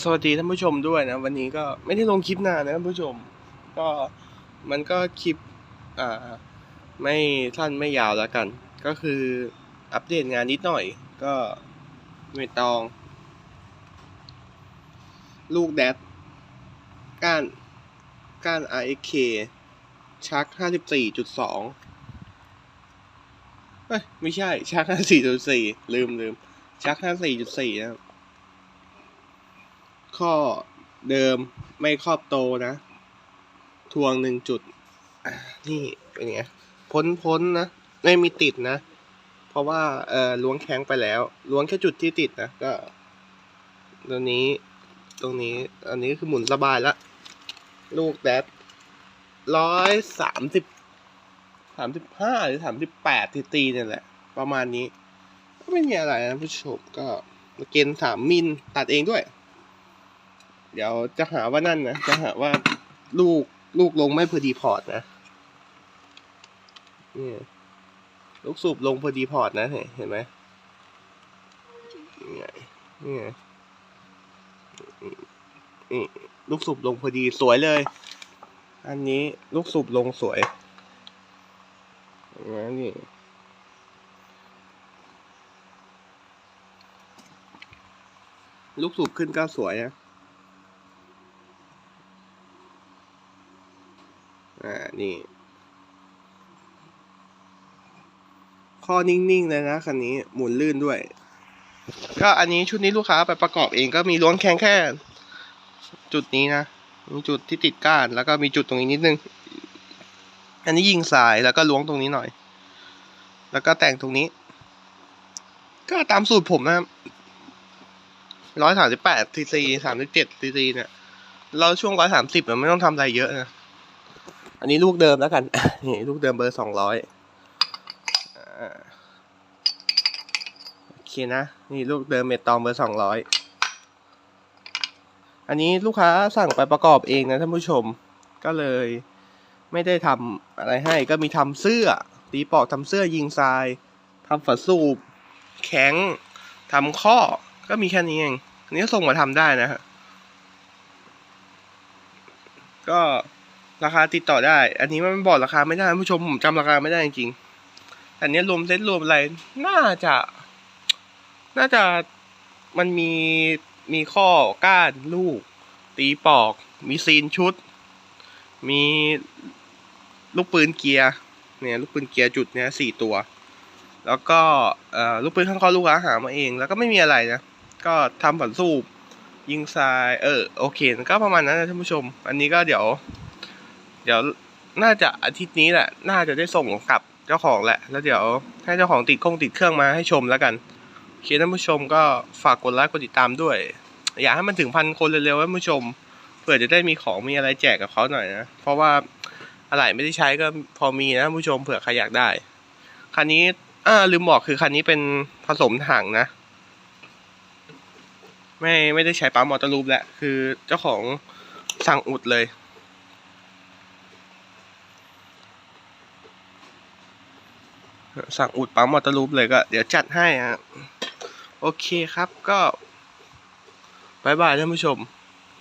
สวัสดีท่านผู้ชมด้วยนะ วันนี้ก็ไม่ได้ลงคลิปนานนะท่านผู้ชม ก็มันก็คลิปอ่าไม่สั้นไม่ยาวแล้วกัน ก็คืออัปเดตงานนิดหน่อย ก็ไม่ตอง ลูกแดดก้านก้าน RXK ชัก 54.2เอ้ย ไม่ใช่ ชัก 54.4 ลืมลืมชัก 54.4 นะครับ ข้อเดิมไม่ครอบโตนะ ทวงหนึ่งจุด นี่เป็นไงพ้นพ้นนะ ไม่มีติดนะ เพราะว่าเออล้วงแข้งไปแล้ว ล้วงแค่จุดที่ติดนะ ก็ตัวนี้ ตรงนี้ อันนี้คือหมุนสบายละ ลูกแดดร้อยสามสิบสามสิบห้าหรือสามสิบแปดทีตีเนี่ยแหละ ประมาณนี้ ก็ไม่มีอะไรนะผู้ชมก็เกณฑ์สามมิลตัดเองด้วย เดี๋ยวจะหาว่านั่นนะ จะหาว่าลูกลูกลงไม่พอดีพอร์ตนะนี่ลูกสูบลงพอดีพอร์ตนะ เห็นไหมนี่ไงนี่ไงนี่ลูกสูบลงพอดีสวยเลย อันนี้ลูกสูบลงสวยนไหมนี่ลูกสูบขึ้นก็สวยนะ อ่า นี่ ข้อนิ่งๆเลยนะคันนี้ หมุนลื่นด้วย ก็อันนี้ชุดนี้ลูกค้าไปประกอบเองก็มีล้วงแข้งแค่ จุดนี้นะ มีจุดที่ติดก้าน แล้วก็มีจุดตรงนี้นิดนึง อันนี้ยิงสายแล้วก็ล้วงตรงนี้หน่อย แล้วก็แต่งตรงนี้ ก็ตามสูตรผมนะครับร้อยสามสิบแปดซีซีสามสิบเจ็ดซีซีเนี่ย เราช่วงร้อยสามสิบมันไม่ต้องทำอะไรเยอะนะ อันนี้ลูกเดิมแล้วกัน นี่ลูกเดิมเบอร์สองร้อยโอเคนะ นี่ลูกเดิมเมตองเบอร์สองร้อยอันนี้ลูกค้าสั่งไปประกอบเองนะท่านผู้ชม ก็เลยไม่ได้ทำอะไรให้ ก็มีทำเสื้อ ตีปอกทำเสื้อยิงทรายทำฝาสูบ แข็งทำข้อ ก็มีแค่นี้เอง อันนี้ก็ส่งมาทำได้นะฮะ ก็ ราคาติดต่อได้ อันนี้มันบอกราคาไม่ได้ผู้ชมผมจำราคาไม่ได้จริงอันนี้รวมเซ็ตรวมอะไร น่าจะ น่าจะมันมีมีข้อก้านลูก ตีปอก มีซีนชุด มีลูกปืนเกียร์เนี่ยลูกปืนเกียร์จุดเนี้ยสี่ตัว แล้วก็เอ่อลูกปืนข้างคอลูกค้าหามาเอง แล้วก็ไม่มีอะไรนะ ก็ทำผันสูบยิงทราย เออ โอเค ก็ประมาณนั้นนะท่านผู้ชม อันนี้ก็เดี๋ยว เดี๋ยวน่าจะอาทิตย์นี้แหละ น่าจะได้ส่งกลับเจ้าของแหละ แล้วเดี๋ยวให้เจ้าของติดเครื่องติดเครื่องมาให้ชมแล้วกันโอเคท่านผู้ชมก็ฝากกดไลค์กดติดตามด้วย อยากให้มันถึงพันคนเร็วๆท่านผู้ชมเผื่อจะได้มีของมีอะไรแจกกับเขาหน่อยนะ เพราะว่าอะไรไม่ได้ใช้ก็พอมีนะท่านผู้ชมเผื่อใครอยากได้ คันนี้อ่าลืมบอกคือคันนี้เป็นผสมถังนะ ไม่ไม่ได้ใช้ปั๊มมอเตอร์ลูปแหละคือเจ้าของสั่งอุดเลย สั่งอุดปั๊มมอเตอร์ลูปเลยก็ เดี๋ยวจัดให้ฮะ โอเคครับก็บายบายท่านผู้ชม